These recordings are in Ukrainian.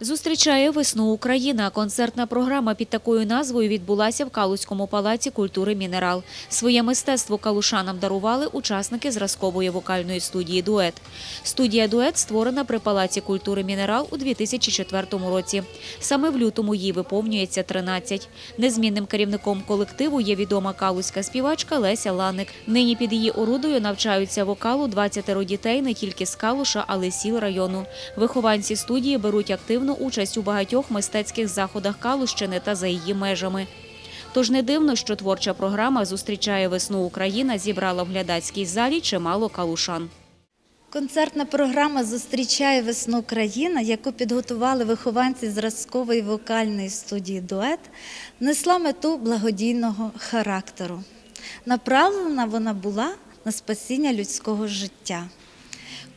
Зустрічає весну Україна. Концертна програма під такою назвою відбулася в Калузькому палаці культури Мінерал. Своє мистецтво калушанам дарували учасники зразкової вокальної студії Дует. Студія Дует створена при палаці культури Мінерал у 2004 році. Саме в лютому їй виповнюється 13. Незмінним керівником колективу є відома калузька співачка Леся Ланик. Нині під її орудою навчаються вокалу 20 дітей не тільки з Калуша, але й сіл району. Вихованці студії беруть активну участь у багатьох мистецьких заходах Калущини та за її межами. Тож не дивно, що творча програма Зустрічає весну Україна зібрала в глядацькій залі чимало калушан. Концертна програма Зустрічає весну країна, яку підготували вихованці зразкової вокальної студії Дует, несла мету благодійного характеру. Направлена вона була на спасіння людського життя.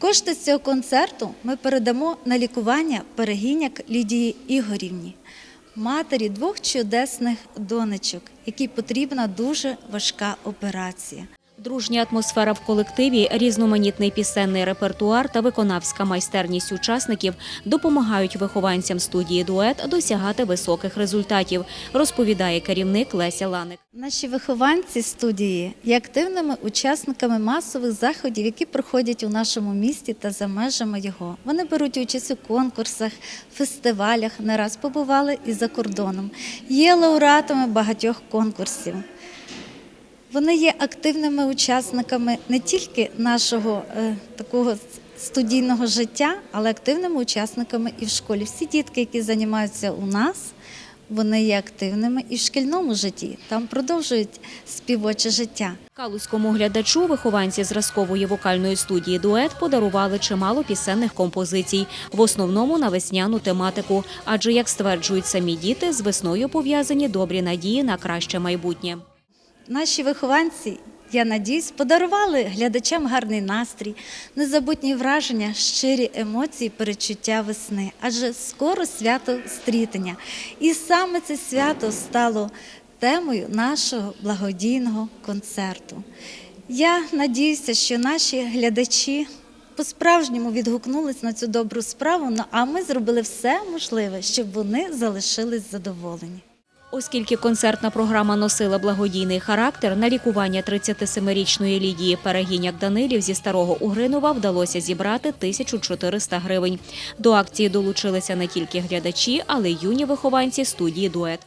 Кошти з цього концерту ми передамо на лікування перегіняк Лідії Ігорівні, матері двох чудесних донечок, якій потрібна дуже важка операція. Дружня атмосфера в колективі, різноманітний пісенний репертуар та виконавська майстерність учасників допомагають вихованцям студії дует досягати високих результатів, розповідає керівник Леся Ланик. Наші вихованці студії є активними учасниками масових заходів, які проходять у нашому місті та за межами його. Вони беруть участь у конкурсах, фестивалях, не раз побували і за кордоном. Є лауреатами багатьох конкурсів. Вони є активними учасниками не тільки нашого е, такого студійного життя, але активними учасниками і в школі. Всі дітки, які займаються у нас, вони є активними і в шкільному житті. Там продовжують співоче життя. Калузькому глядачу вихованці зразкової вокальної студії дует подарували чимало пісенних композицій, в основному на весняну тематику. Адже, як стверджують самі діти, з весною пов'язані добрі надії на краще майбутнє. Наші вихованці, я надіюсь, подарували глядачам гарний настрій, незабутні враження, щирі емоції, перечуття весни. Адже скоро свято стрітення. І саме це свято стало темою нашого благодійного концерту. Я надіюся, що наші глядачі по-справжньому відгукнулись на цю добру справу, ну, а ми зробили все можливе, щоб вони залишились задоволені. Оскільки концертна програма носила благодійний характер, на лікування 37-річної Лідії Перегіняк Данилів зі старого Угринова вдалося зібрати 1400 гривень. До акції долучилися не тільки глядачі, але й юні вихованці студії дует.